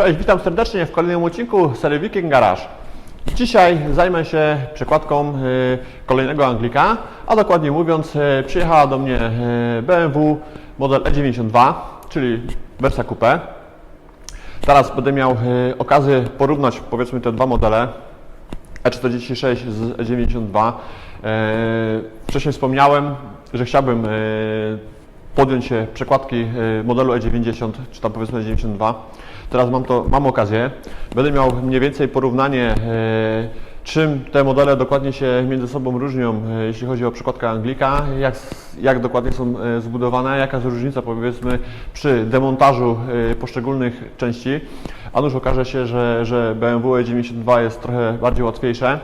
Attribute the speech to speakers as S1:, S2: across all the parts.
S1: Cześć, witam serdecznie w kolejnym odcinku serii Viking Garage. Dzisiaj zajmę się przekładką y, kolejnego Anglika, a dokładnie mówiąc y, przyjechała do mnie y, BMW model E92, czyli wersja coupé. Teraz będę miał okazję porównać powiedzmy te dwa modele E46 z E92. E, Wcześniej wspomniałem, że chciałbym podjąć się przekładki e, modelu E90, czy tam powiedzmy E92. Teraz mam, to, mam okazję. Będę miał mniej więcej porównanie, e, czym te modele dokładnie się między sobą różnią, e, jeśli chodzi o przekładkę Anglika, jak, jak dokładnie są zbudowane, jaka jest różnica powiedzmy przy demontażu poszczególnych części. A nuż okaże się, że, że BMW E92 jest trochę bardziej łatwiejsze,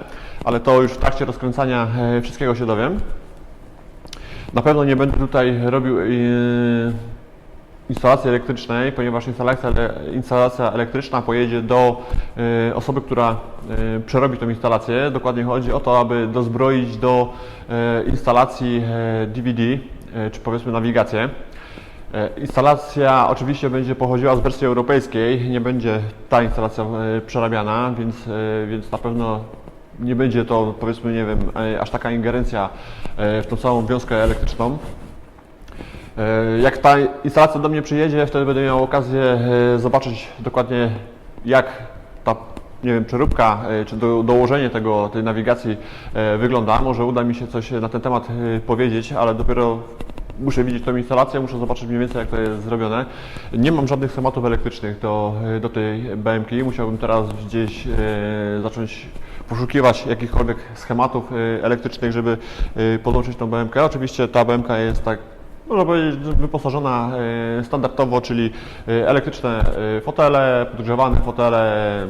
S1: ale to już w trakcie rozkręcania wszystkiego się dowiem. Na pewno nie będę tutaj robił e, instalacji elektrycznej, ponieważ instalacja, instalacja elektryczna pojedzie do e, osoby, która e, przerobi tą instalację. Dokładnie chodzi o to, aby dozbroić do instalacji DVD, czy powiedzmy nawigację. Instalacja oczywiście będzie pochodziła z wersji europejskiej, nie będzie ta instalacja przerabiana, więc, więc na pewno nie będzie to powiedzmy, nie wiem, e, aż taka ingerencja e, w tą całą wiązkę elektryczną. E, Jak ta instalacja do mnie przyjedzie, wtedy będę miał okazję zobaczyć dokładnie jak ta nie wiem, przeróbka czy do, dołożenie tego, tej nawigacji wygląda. Może uda mi się coś na ten temat powiedzieć, ale dopiero muszę widzieć tą instalację, muszę zobaczyć mniej więcej jak to jest zrobione. Nie mam żadnych schematów elektrycznych do, do tej BMK. Musiałbym teraz gdzieś e, zacząć poszukiwać jakichkolwiek schematów e, elektrycznych, żeby e, podłączyć tą BMK. Oczywiście ta BMK jest tak można powiedzieć, wyposażona e, standardowo, czyli e, elektryczne e, fotele, podgrzewane fotele,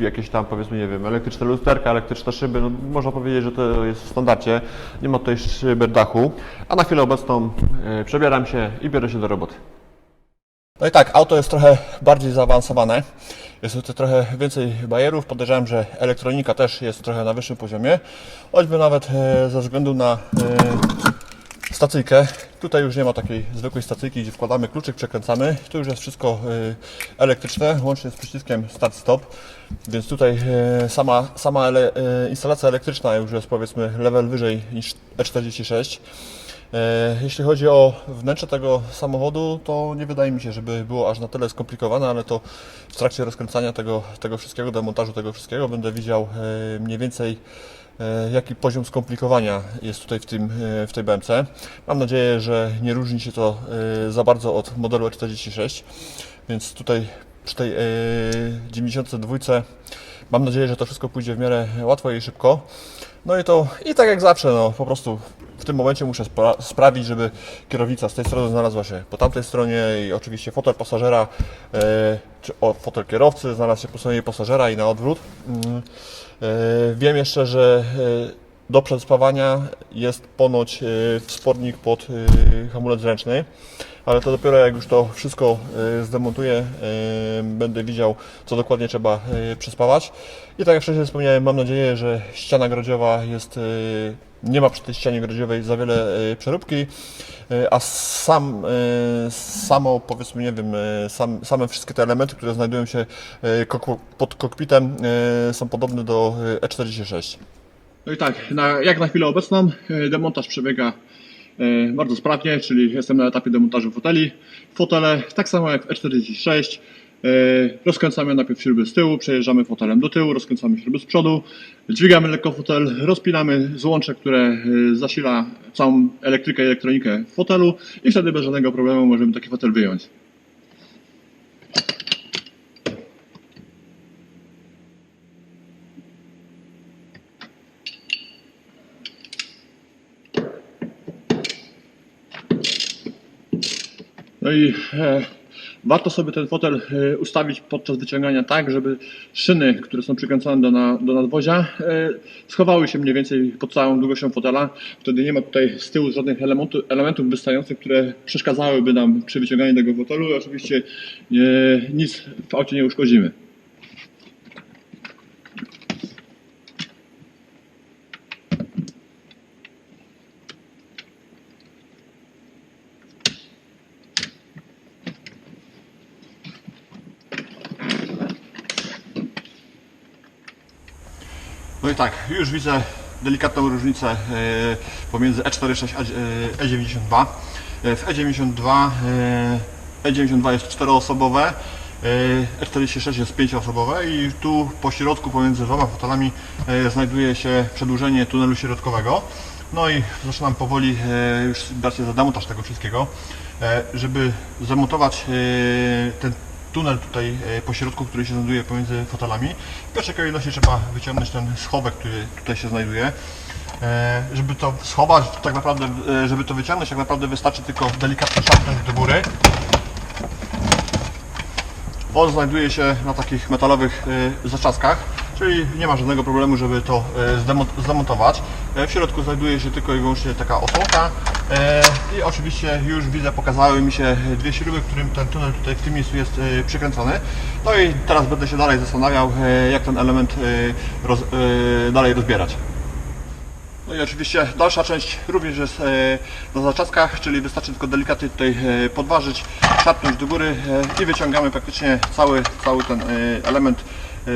S1: jakieś tam powiedzmy, nie wiem, elektryczne lusterka, elektryczne szyby, no, można powiedzieć, że to jest w standardzie, nie ma tutaj szyber dachu, a na chwilę obecną przebieram się i biorę się do roboty. No i tak, auto jest trochę bardziej zaawansowane. Jest tutaj trochę więcej bajerów. Podejrzewam, że elektronika też jest trochę na wyższym poziomie. Choćby nawet ze względu na stacyjkę. Tutaj już nie ma takiej zwykłej stacyjki, gdzie wkładamy kluczyk, przekręcamy. Tu już jest wszystko y, elektryczne, łącznie z przyciskiem start-stop. Więc tutaj y, sama, sama ele, y, instalacja elektryczna już jest powiedzmy level wyżej niż E46. E, Jeśli chodzi o wnętrze tego samochodu, to nie wydaje mi się, żeby było aż na tyle skomplikowane, ale to w trakcie rozkręcania tego, tego wszystkiego, demontażu tego wszystkiego będę widział mniej więcej jaki poziom skomplikowania jest tutaj w, tym, e, w tej BMC. Mam nadzieję, że nie różni się to e, za bardzo od modelu E46, więc tutaj przy tej e, 92 mam nadzieję, że to wszystko pójdzie w miarę łatwo i szybko. No i to i tak jak zawsze, no po prostu w tym momencie muszę spra- sprawić, żeby kierownica z tej strony znalazła się po tamtej stronie i oczywiście fotel pasażera, e, czy o, fotel kierowcy znalazł się po stronie pasażera i na odwrót. Mm, e, wiem jeszcze, że e, do przespawania jest ponoć e, wspornik pod e, hamulec ręczny, ale to dopiero jak już to wszystko e, zdemontuję, będę widział, co dokładnie trzeba przespawać. I tak jak wcześniej wspomniałem, mam nadzieję, że ściana grodziowa jest, nie ma przy tej ścianie grodziowej za wiele przeróbki, a sam, samo powiedzmy, nie wiem, sam, same wszystkie te elementy, które znajdują się pod kokpitem są podobne do e, E46.
S2: No i tak, na, jak na chwilę obecną e, demontaż przebiega e, bardzo sprawnie, czyli jestem na etapie demontażu foteli. Fotele, tak samo jak w E46, e, rozkręcamy najpierw śruby z tyłu, przejeżdżamy fotelem do tyłu, rozkręcamy śruby z przodu, dźwigamy lekko fotel, rozpinamy złącze, które zasila całą elektrykę i elektronikę w fotelu i wtedy bez żadnego problemu możemy taki fotel wyjąć. No i e, warto sobie ten fotel e, ustawić podczas wyciągania tak, żeby szyny, które są przykręcone do, na, do nadwozia, e, schowały się mniej więcej pod całą długością fotela. Wtedy nie ma tutaj z tyłu żadnych elementu, elementów wystających, które przeszkadzałyby nam przy wyciąganiu tego fotelu. Oczywiście nic w aucie nie uszkodzimy. I tak, już widzę delikatną różnicę e, pomiędzy E46 a e, E92. E, W E92 e, E92 jest czteroosobowe, e, E46 jest pięcioosobowe i tu po środku pomiędzy dwoma fotelami e, znajduje się przedłużenie tunelu środkowego. No i zaczynam powoli e, już brać się za demontaż tego wszystkiego, e, żeby zamontować e, ten tunel tutaj e, po środku, który się znajduje pomiędzy fotelami. W pierwszej kolejności trzeba wyciągnąć ten schowek, który tutaj się znajduje. E, Żeby to schować, tak naprawdę, e, żeby to wyciągnąć, tak naprawdę wystarczy tylko delikatnie szarpnąć do góry. On znajduje się na takich metalowych zaczaskach, czyli nie ma żadnego problemu, żeby to zdemo- zdemontować. W środku znajduje się tylko i wyłącznie taka osłonka i oczywiście już widzę, pokazały mi się dwie śruby, którym ten tunel tutaj w tym miejscu jest e, przykręcony. No i teraz będę się dalej zastanawiał, e, jak ten element e, roz, e, dalej rozbierać. No i oczywiście dalsza część również jest e, na zaczaskach, czyli wystarczy tylko delikatnie tutaj e, podważyć, szarpnąć do góry e, i wyciągamy praktycznie cały, cały ten e, element e,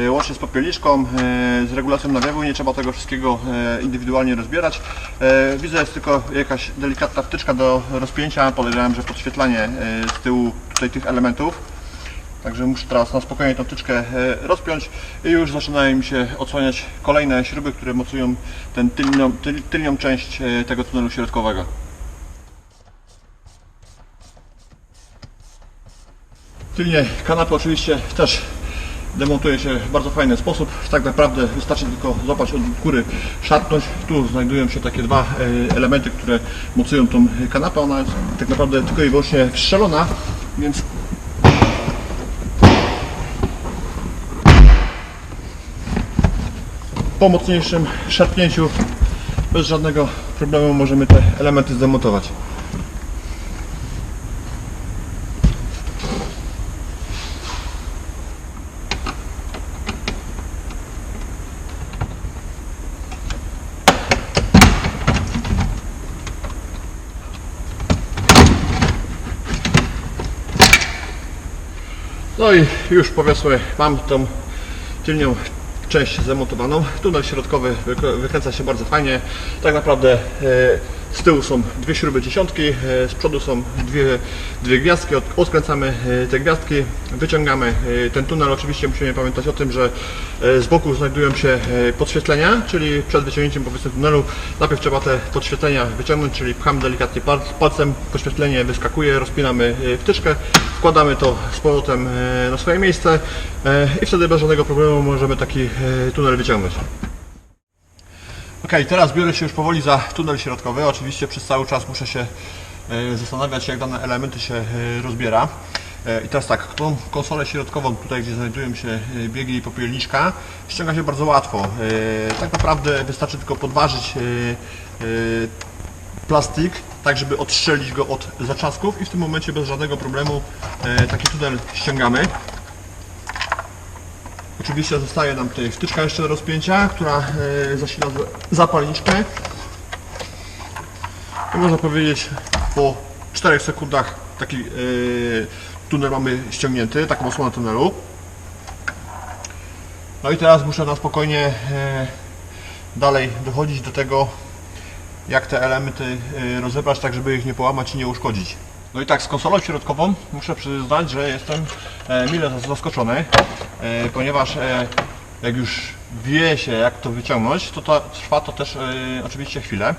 S2: łącznie z popielniczką, e, z regulacją nawiewu, nie trzeba tego wszystkiego e, indywidualnie rozbierać. E, Widzę jest tylko jakaś delikatna wtyczka do rozpięcia, podejrzewam, że podświetlanie e, z tyłu tutaj tych elementów. Także muszę teraz na spokojnie tą tyczkę e, rozpiąć i już zaczynają mi się odsłaniać kolejne śruby, które mocują tę tylnią, tyl, tylnią część e, tego tunelu środkowego. Tylnie kanapy oczywiście też demontuje się w bardzo fajny sposób. Tak naprawdę wystarczy tylko złapać od góry, szarpnąć. Tu znajdują się takie dwa e, elementy, które mocują tą kanapę. Ona jest tak naprawdę tylko i wyłącznie wstrzelona, więc po mocniejszym szarpnięciu bez żadnego problemu możemy te elementy zdemontować. No i już powiedzmy mam tą tylnią część zamontowaną. Tunel środkowy wyk- wykręca się bardzo fajnie. Tak naprawdę e, z tyłu są dwie śruby dziesiątki, e, z przodu są dwie, dwie gwiazdki. Od, odkręcamy e, te gwiazdki, wyciągamy e, ten tunel. Oczywiście musimy pamiętać o tym, że z boku znajdują się podświetlenia, czyli przed wyciągnięciem powiedzmy tunelu najpierw trzeba te podświetlenia wyciągnąć, czyli pchamy delikatnie pal- palcem, podświetlenie wyskakuje, rozpinamy wtyczkę, wkładamy to z powrotem na swoje miejsce i wtedy bez żadnego problemu możemy taki tunel wyciągnąć. Ok, teraz biorę się już powoli za tunel środkowy. Oczywiście przez cały czas muszę się e, zastanawiać, jak dane elementy się e, rozbiera. E, I teraz tak, tą konsolę środkową, tutaj gdzie znajdują się biegi i popielniczka, ściąga się bardzo łatwo. Tak naprawdę wystarczy tylko podważyć plastik, tak żeby odstrzelić go od zaczasków i w tym momencie bez żadnego problemu taki tunel ściągamy. Oczywiście zostaje nam tutaj wtyczka jeszcze do rozpięcia, która e, zasila zapalniczkę. I można powiedzieć po 4 sekundach taki e, tunel mamy ściągnięty, taką osłonę tunelu. No i teraz muszę na spokojnie e, dalej dochodzić do tego, jak te elementy rozebrać, tak żeby ich nie połamać i nie uszkodzić. No i tak, z konsolą środkową muszę przyznać, że jestem e, mile zaskoczony, e, ponieważ e, jak już wie się jak to wyciągnąć, to, to trwa to też oczywiście chwilę.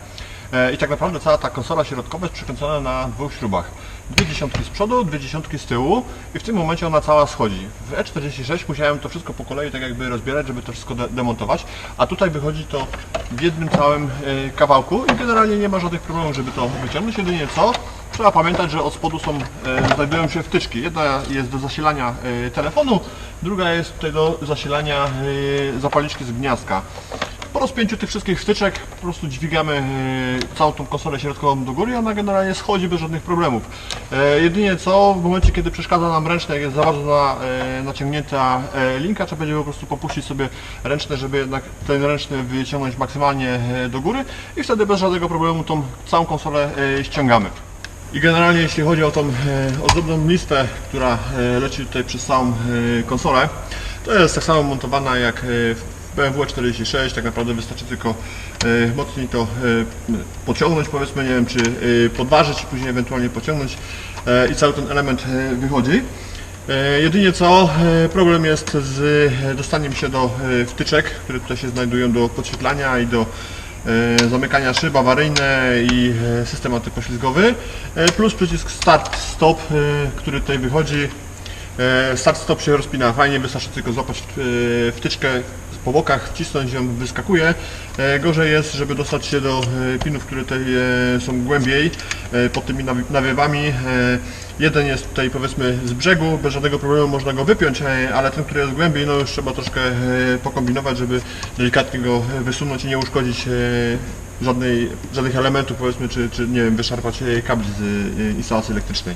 S2: I tak naprawdę cała ta konsola środkowa jest przykręcona na dwóch śrubach. Dwie dziesiątki z przodu, dwie dziesiątki z tyłu i w tym momencie ona cała schodzi. W E46 musiałem to wszystko po kolei tak jakby rozbierać, żeby to wszystko de- demontować, a tutaj wychodzi to w jednym całym kawałku i generalnie nie ma żadnych problemów, żeby to wyciągnąć. Jedynie co? Trzeba pamiętać, że od spodu są, e, znajdują się wtyczki. Jedna jest do zasilania e, telefonu, druga jest tutaj do zasilania e, zapalniczki z gniazdka. Po rozpięciu tych wszystkich wtyczek po prostu dźwigamy całą tą konsolę środkową do góry i ona generalnie schodzi bez żadnych problemów. Jedynie co, w momencie kiedy przeszkadza nam ręczne, jak jest za bardzo na, naciągnięta linka, trzeba będzie po prostu popuścić sobie ręczne, żeby jednak ten ręczny wyciągnąć maksymalnie do góry i wtedy bez żadnego problemu tą całą konsolę ściągamy. I generalnie jeśli chodzi o tą e, ozdobną listę, która e, leci tutaj przez całą e, konsolę, to jest tak samo montowana jak e, w BMW 46 tak naprawdę wystarczy tylko e, mocniej to e, pociągnąć powiedzmy, nie wiem czy e, podważyć i później ewentualnie pociągnąć e, i cały ten element e, wychodzi. E, Jedynie co, e, problem jest z e, dostaniem się do e, wtyczek, które tutaj się znajdują do podświetlania i do zamykania szyb awaryjne i e, system antypoślizgowy, e, plus przycisk start stop, e, który tutaj wychodzi. E, Start stop się rozpina fajnie, wystarczy tylko złapać e, wtyczkę po bokach, wcisnąć ją, wyskakuje. E, Gorzej jest, żeby dostać się do pinów, które tutaj są głębiej, pod tymi nawi- nawiewami. Jeden jest tutaj powiedzmy z brzegu, bez żadnego problemu można go wypiąć, ale ten, który jest głębiej, no już trzeba troszkę pokombinować, żeby delikatnie go wysunąć i nie uszkodzić żadnej, żadnych elementów powiedzmy, czy, czy nie wiem, wyszarpać kabli z instalacji elektrycznej.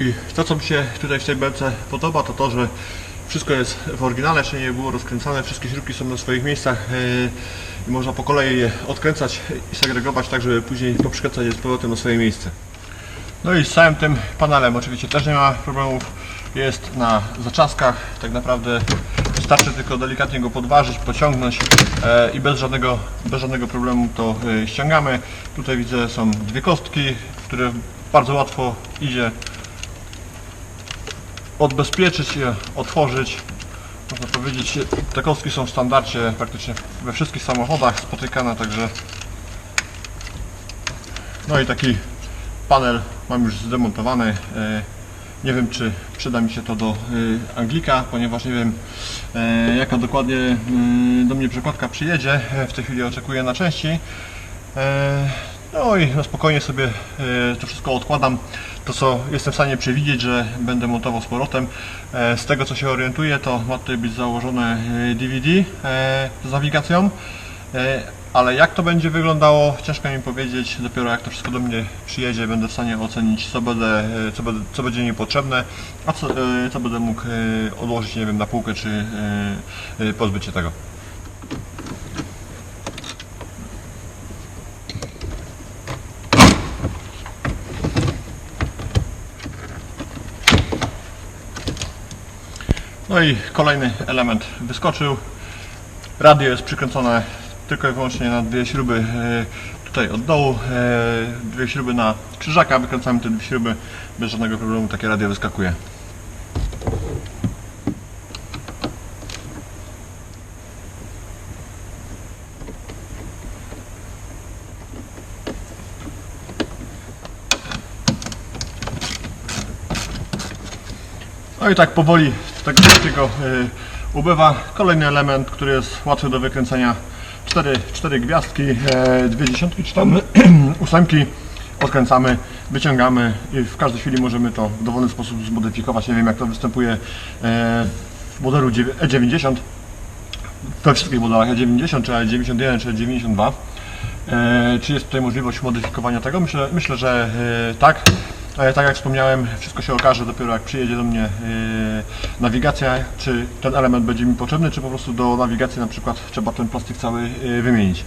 S2: I to, co mi się tutaj w tej belce podoba, to to, że wszystko jest w oryginale, jeszcze nie było rozkręcane, wszystkie śrubki są na swoich miejscach yy, i można po kolei je odkręcać i segregować tak, żeby później poprzykręcać je z powrotem na swoje miejsce. No i z całym tym panelem oczywiście też nie ma problemów. Jest na zaczaskach, tak naprawdę wystarczy tylko delikatnie go podważyć, pociągnąć e, i bez żadnego, bez żadnego problemu to e, ściągamy. Tutaj widzę są dwie kostki, które bardzo łatwo idzie odbezpieczyć je, otworzyć. Można powiedzieć, te kostki są w standardzie praktycznie we wszystkich samochodach spotykane, także no i taki panel mam już zdemontowany. E, Nie wiem, czy przyda mi się to do e, Anglika, ponieważ nie wiem, e, jaka dokładnie do mnie przekładka przyjedzie. W tej chwili oczekuję na części. No i na spokojnie sobie to wszystko odkładam. To co jestem w stanie przewidzieć, że będę montował z powrotem. E, Z tego co się orientuję, to ma tutaj być założone e, DVD e, z nawigacją. E, Ale jak to będzie wyglądało, ciężko mi powiedzieć. Dopiero jak to wszystko do mnie przyjedzie, będę w stanie ocenić, co, będę, e, co, co będzie mi potrzebne, a co, e, co będę mógł e, odłożyć, nie wiem, na półkę, czy e, e, pozbyć się tego. No i kolejny element wyskoczył. Radio jest przykręcone tylko i wyłącznie na dwie śruby e, tutaj od dołu. e, Dwie śruby na krzyżaka. Wykręcamy te dwie śruby. Bez żadnego problemu takie radio wyskakuje. No i tak powoli tego wszystkiego y, ubywa. Kolejny element, który jest łatwy do wykręcenia. Cztery, cztery gwiazdki, e, dwie dziesiątki czy tam ósemki. Odkręcamy, wyciągamy i w każdej chwili możemy to w dowolny sposób zmodyfikować. Nie wiem jak to występuje e, w modelu dziewię- E90 we wszystkich modelach E90, czy E91, czy E92. E, Czy jest tutaj możliwość modyfikowania tego? Myślę, myślę że e, tak. Tak jak wspomniałem, wszystko się okaże dopiero jak przyjedzie do mnie e, nawigacja, czy ten element będzie mi potrzebny, czy po prostu do nawigacji na przykład trzeba ten plastik cały e, wymienić.